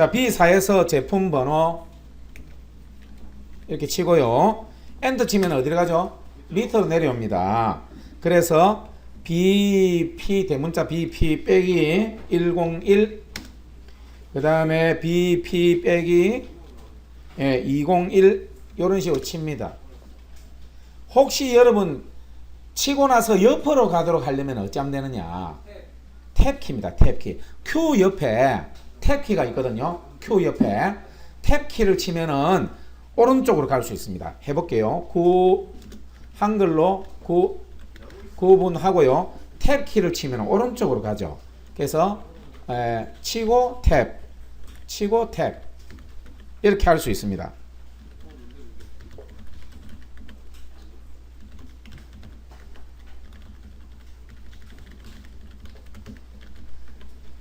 자, B4에서 제품 번호 이렇게 치고요. 엔터 치면 어디로 가죠? 밑으로 내려옵니다. 그래서 BP 대문자 BP 빼기 101 그 다음에 BP 빼기 예, 201 이런 식으로 칩니다. 혹시 여러분 치고 나서 옆으로 가도록 하려면 어찌하면 되느냐? 탭키입니다. 탭키. Q 옆에 탭키가 있거든요. Q 옆에 탭키를 치면은 오른쪽으로 갈 수 있습니다. 해볼게요. 구 한글로 구 구분하고요. 탭키를 치면 오른쪽으로 가죠. 그래서 에, 치고 탭, 치고 탭 이렇게 할 수 있습니다.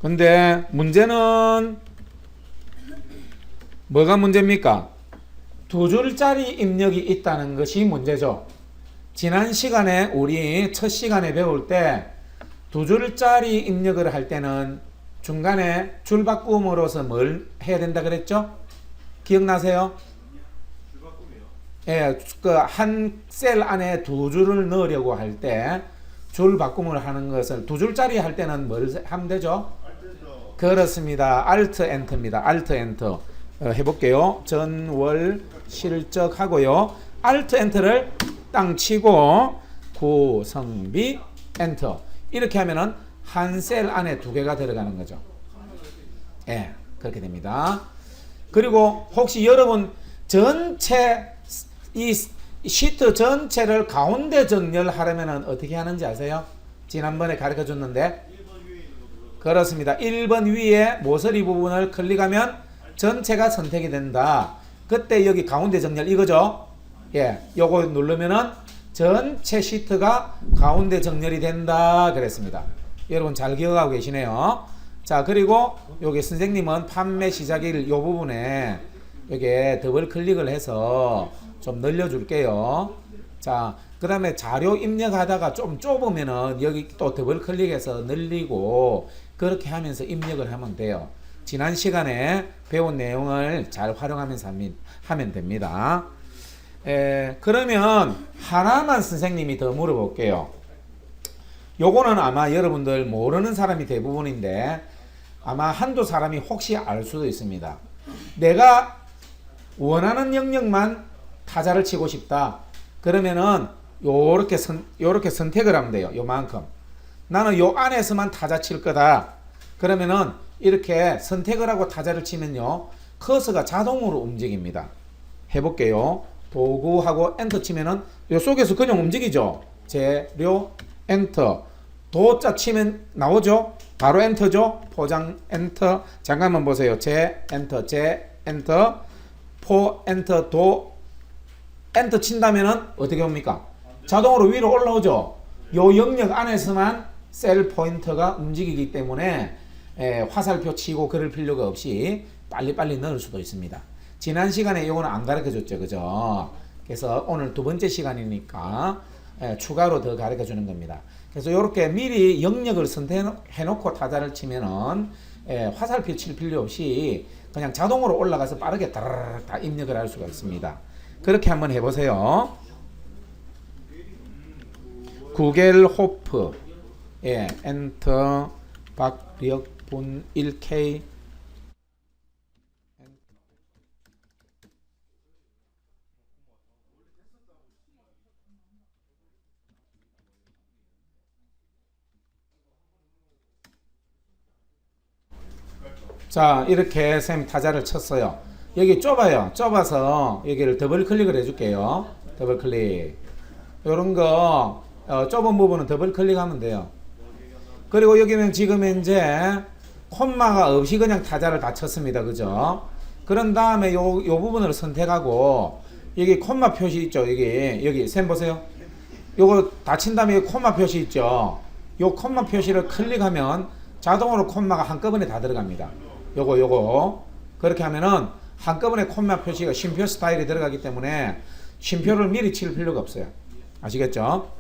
근데 문제는 뭐가 문제입니까? 두 줄짜리 입력이 있다는 것이 문제죠. 지난 시간에 우리 첫 시간에 배울 때 두 줄짜리 입력을 할 때는 중간에 줄 바꿈으로서 뭘 해야 된다 그랬죠? 기억나세요? 예, 그 한 셀 안에 두 줄을 넣으려고 할 때 줄 바꿈을 하는 것을 두 줄짜리 할 때는 뭘 하면 되죠? 그렇습니다. Alt Enter입니다. Alt Enter 어, 해볼게요. 전월 실적하고요. Alt Enter를 땅 치고 구성비 Enter 이렇게 하면은 한 셀 안에 두 개가 들어가는 거죠. 예, 그렇게 됩니다. 그리고 혹시 여러분 전체 이 시트 전체를 가운데 정렬하려면 어떻게 하는지 아세요? 지난번에 가르쳐 줬는데 그렇습니다. 1번 위에 모서리 부분을 클릭하면 전체가 선택이 된다. 그때 여기 가운데 정렬 이거죠? 예, 요거 누르면은 전체 시트가 가운데 정렬이 된다 그랬습니다. 여러분 잘 기억하고 계시네요. 자, 그리고 여기 선생님은 판매 시작일 요 부분에 여기에 더블 클릭을 해서 좀 늘려 줄게요. 자, 그 다음에 자료 입력하다가 좀 좁으면은 여기 또 더블 클릭해서 늘리고 그렇게 하면서 입력을 하면 돼요. 지난 시간에 배운 내용을 잘 활용하면서 하면, 됩니다. 에, 그러면 하나만 선생님이 더 물어볼게요. 요거는 아마 여러분들 모르는 사람이 대부분인데 아마 한두 사람이 혹시 알 수도 있습니다. 내가 원하는 영역만 타자를 치고 싶다. 그러면은 요렇게 선 요렇게 선택을 하면 돼요. 요만큼. 나는 요 안에서만 타자 칠 거다. 그러면은 이렇게 선택을 하고 타자를 치면요. 커서가 자동으로 움직입니다. 해볼게요. 도구하고 엔터 치면은 요 속에서 그냥 움직이죠. 재료 엔터. 도자 치면 나오죠. 바로 엔터죠. 포장 엔터. 잠깐만 보세요. 재 엔터 재 엔터 포 엔터 도 엔터 친다면은 어떻게 옵니까? 자동으로 위로 올라오죠. 요 영역 안에서만 셀 포인터가 움직이기 때문에 에, 화살표 치고 그럴 필요가 없이 빨리빨리 넣을 수도 있습니다. 지난 시간에 이거는 안 가르쳐 줬죠. 그죠? 그래서 오늘 두 번째 시간이니까 에, 추가로 더 가르쳐 주는 겁니다. 그래서 이렇게 미리 영역을 선택해 놓고 타자를 치면은 에, 화살표 칠 필요 없이 그냥 자동으로 올라가서 빠르게 다 입력을 할 수가 있습니다. 그렇게 한번 해보세요. 구겔호프 예, 엔터 박력분 1K 자 이렇게 쌤 타자를 쳤어요. 여기 좁아요. 좁아서 여기를 더블 클릭을 해줄게요. 더블 클릭. 요런 거 어, 좁은 부분은 더블 클릭하면 돼요 그리고 여기는 지금 현재 콤마가 없이 그냥 타자를 다 쳤습니다. 그죠? 그런 다음에 요, 요 부분을 선택하고 여기 콤마 표시 있죠? 여기 여기. 쌤 보세요. 요거 닫힌 다음에 콤마 표시 있죠? 요 콤마 표시를 클릭하면 자동으로 콤마가 한꺼번에 다 들어갑니다. 요거 요거. 그렇게 하면은 한꺼번에 콤마 표시가 쉼표 스타일이 들어가기 때문에 쉼표를 미리 칠 필요가 없어요. 아시겠죠?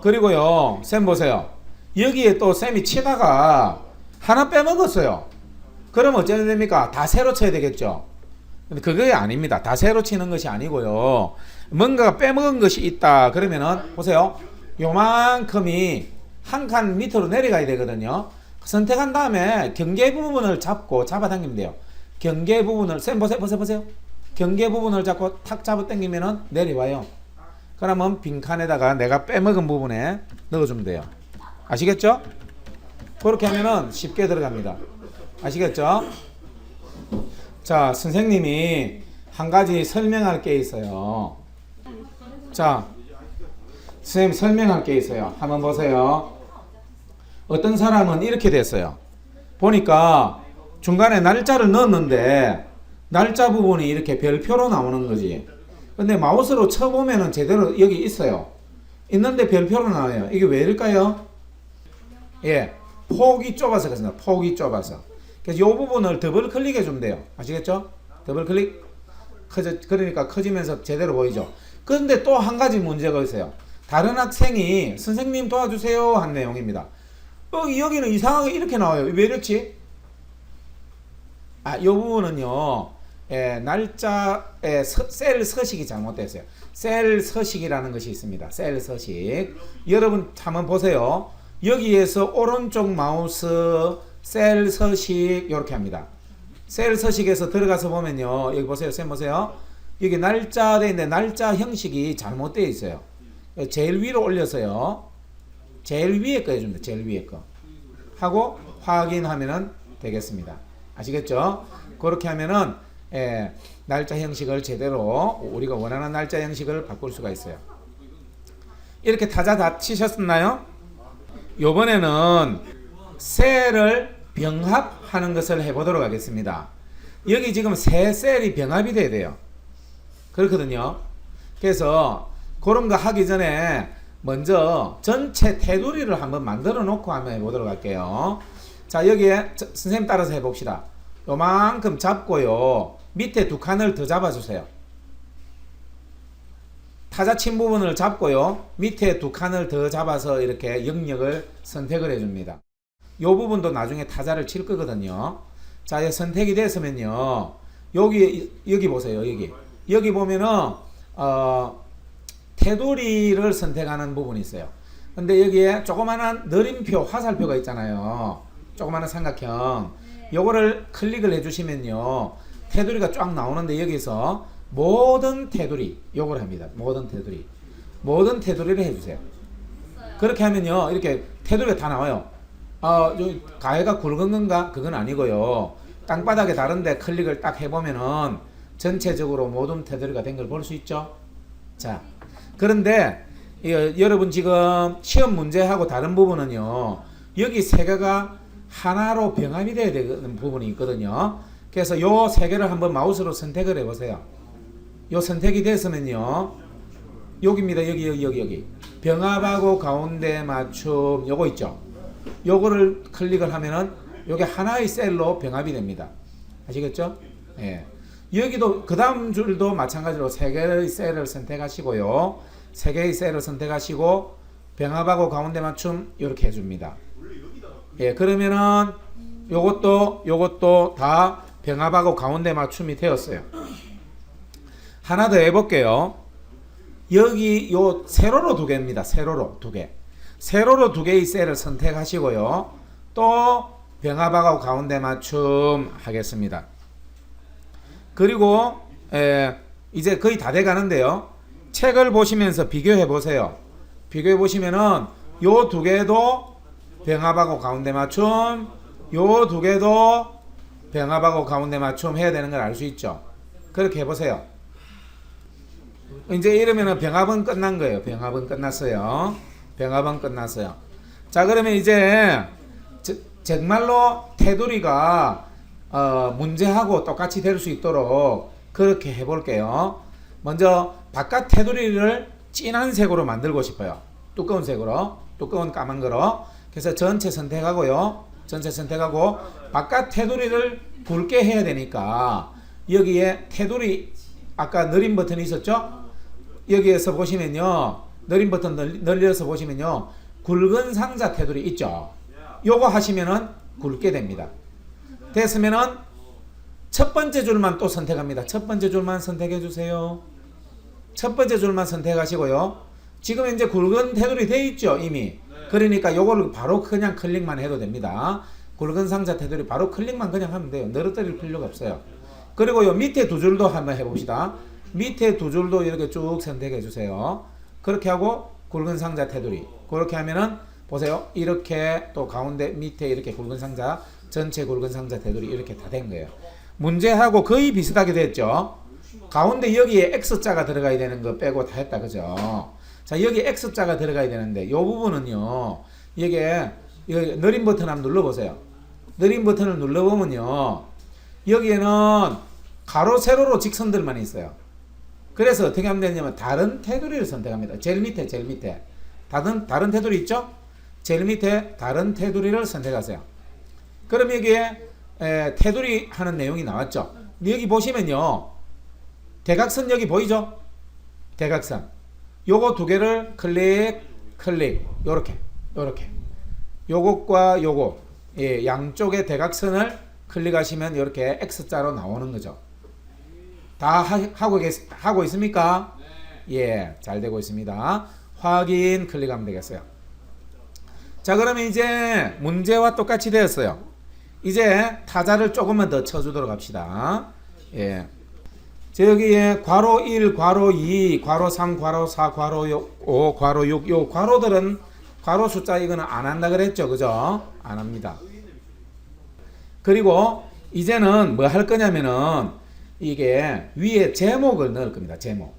그리고요 쌤 보세요 여기에 또 쌤이 치다가 하나 빼먹었어요 그럼 어쩌면 됩니까? 다 세로 쳐야 되겠죠. 근데 그게 아닙니다. 다 세로 치는 것이 아니고요. 뭔가가 빼먹은 것이 있다. 그러면은 보세요. 요만큼이 한 칸 밑으로 내려가야 되거든요. 선택한 다음에 경계 부분을 잡고 잡아당기면 돼요. 경계 부분을 쌤 보세요, 보세요, 보세요. 경계 부분을 잡고 탁 잡아 당기면은 내려와요. 그러면 빈칸에다가 내가 빼먹은 부분에 넣어주면 돼요. 아시겠죠? 그렇게 하면은 쉽게 들어갑니다. 아시겠죠? 자, 선생님이 한 가지 설명할 게 있어요. 자, 선생님 설명할 게 있어요. 한번 보세요. 어떤 사람은 이렇게 됐어요. 보니까 중간에 날짜를 넣었는데 날짜 부분이 이렇게 별표로 나오는 거지. 근데 마우스로 쳐보면은 제대로 여기 있어요. 있는데 별표로 나와요. 이게 왜일까요? 예, 폭이 좁아서 그렇습니다. 폭이 좁아서. 그래서 이 부분을 더블 클릭해 주면 돼요. 아시겠죠? 더블 클릭. 커져, 그러니까 커지면서 제대로 보이죠. 그런데 또 한 가지 문제가 있어요. 다른 학생이 선생님 도와주세요 한 내용입니다. 어, 여기는 이상하게 이렇게 나와요. 왜 이렇지? 아, 이 부분은요. 예, 날짜에 서, 셀 서식이 잘못됐어요. 셀 서식이라는 것이 있습니다. 셀 서식. 여러분 한번 보세요. 여기에서 오른쪽 마우스 셀 서식 이렇게 합니다. 셀 서식에서 들어가서 보면요. 여기 보세요. 쌤 보세요. 여기 날짜 돼 있는데 날짜 형식이 잘못되어 있어요. 제일 위로 올려서요. 제일 위에 거 해줍니다. 제일 위에 거. 하고 확인하면은 되겠습니다. 아시겠죠? 그렇게 하면은 예, 날짜 형식을 제대로 우리가 원하는 날짜 형식을 바꿀 수가 있어요. 이렇게 타자 다 치셨나요? 요번에는 셀을 병합하는 것을 해보도록 하겠습니다. 여기 지금 세 셀이 병합이 돼야 돼요. 그렇거든요. 그래서 그런 거 하기 전에 먼저 전체 테두리를 한번 만들어 놓고 한번 해보도록 할게요. 자, 여기에 저- 선생님 따라서 해봅시다. 요만큼 잡고요. 밑에 두 칸을 더 잡아주세요. 타자 친 부분을 잡고요. 밑에 두 칸을 더 잡아서 이렇게 영역을 선택을 해줍니다. 요 부분도 나중에 타자를 칠 거거든요. 자, 이제 선택이 됐으면요. 여기, 여기 보세요. 여기. 여기 보면은, 어, 테두리를 선택하는 부분이 있어요. 근데 여기에 조그마한 느림표, 화살표가 있잖아요. 조그마한 삼각형. 요거를 클릭을 해주시면요. 테두리가 쫙 나오는데 여기서 모든 테두리, 요걸 합니다. 모든 테두리. 모든 테두리를 해주세요. 그렇게 하면요. 이렇게 테두리가 다 나와요. 어, 요 가해가 굵은 건가? 그건 아니고요. 땅바닥에 다른데 클릭을 딱 해보면은 전체적으로 모든 테두리가 된 걸 볼 수 있죠. 자, 그런데 이, 여러분 지금 시험 문제하고 다른 부분은요. 여기 세 개가 하나로 병합이 돼야 되는 부분이 있거든요. 그래서 요 세 개를 한번 마우스로 선택을 해보세요. 요 선택이 됐으면요. 여기입니다. 여기 여기 여기 여기. 병합하고 가운데 맞춤 요거 있죠. 요거를 클릭을 하면은 요게 하나의 셀로 병합이 됩니다. 아시겠죠? 예. 여기도 그 다음 줄도 마찬가지로 세 개의 셀을 선택하시고요. 세 개의 셀을 선택하시고 병합하고 가운데 맞춤 이렇게 해줍니다. 예, 그러면은 요것도 요것도 다 병합하고 가운데 맞춤이 되었어요. 하나 더 해볼게요. 여기 요 세로로 두 개입니다. 세로로 두 개. 세로로 두 개의 셀을 선택하시고요. 또 병합하고 가운데 맞춤 하겠습니다. 그리고 에, 이제 거의 다 돼가는데요. 책을 보시면서 비교해 보세요. 비교해 보시면은 요 두 개도 병합하고 가운데 맞춤, 요 두 개도 병합하고 가운데 맞춤 해야 되는 걸 알 수 있죠. 그렇게 해보세요. 이제 이러면은 병합은 끝난 거예요. 병합은 끝났어요. 병합은 끝났어요. 자 그러면 이제 저- 정말로 테두리가 어, 문제하고 똑같이 될 수 있도록 그렇게 해볼게요. 먼저 바깥 테두리를 진한 색으로 만들고 싶어요. 두꺼운 색으로, 두꺼운 까만 거로. 그래서 전체 선택하고요. 전체 선택하고 바깥 테두리를 굵게 해야 되니까 여기에 테두리 아까 느림 버튼이 있었죠? 여기에서 보시면요. 느림 버튼 널- 늘려서 보시면요. 굵은 상자 테두리 있죠? 요거 하시면은 굵게 됩니다. 됐으면은 첫 번째 줄만 또 선택합니다. 첫 번째 줄만 선택해 주세요. 첫 번째 줄만 선택하시고요. 지금 이제 굵은 테두리 돼 있죠, 이미. 그러니까 요거를 바로 그냥 클릭만 해도 됩니다. 굵은 상자 테두리 바로 클릭만 그냥 하면 돼요. 늘어뜨릴 필요가 없어요. 그리고 요 밑에 두 줄도 한번 해봅시다. 밑에 두 줄도 이렇게 쭉 선택해 주세요. 그렇게 하고 굵은 상자 테두리. 그렇게 하면은 보세요. 이렇게 또 가운데 밑에 이렇게 굵은 상자 전체 굵은 상자 테두리 이렇게 다 된 거예요. 문제하고 거의 비슷하게 됐죠. 가운데 여기에 X자가 들어가야 되는 거 빼고 다 했다 그죠? 자 여기 X자가 들어가야 되는데 요 부분은요 이게 여기 느림 버튼 한번 눌러보세요. 느림 버튼을 눌러보면요 여기에는 가로 세로로 직선들만 있어요. 그래서 어떻게 하면 되냐면 다른 테두리를 선택합니다. 제일 밑에 제일 밑에 다른 다른 테두리 있죠? 제일 밑에 다른 테두리를 선택하세요. 그럼 여기에 에, 테두리 하는 내용이 나왔죠. 여기 보시면요 대각선 여기 보이죠? 대각선 요거 두 개를 클릭 클릭 요렇게 요렇게 요것과 요거 예, 양쪽의 대각선을 클릭하시면 이렇게 X자로 나오는 거죠. 다 하, 하고 계시, 하고 있습니까? 예, 잘 되고 있습니다. 확인 클릭하면 되겠어요. 자, 그러면 이제 문제와 똑같이 되었어요. 이제 타자를 조금만 더 쳐주도록 합시다. 예. 저기에 괄호 1, 괄호 2, 괄호 3, 괄호 4, 괄호 5, 괄호 6, 요 괄호들은 괄호 숫자 이거는 안 한다 그랬죠, 그죠? 안 합니다. 그리고 이제는 뭐 할 거냐면은 이게 위에 제목을 넣을 겁니다. 제목.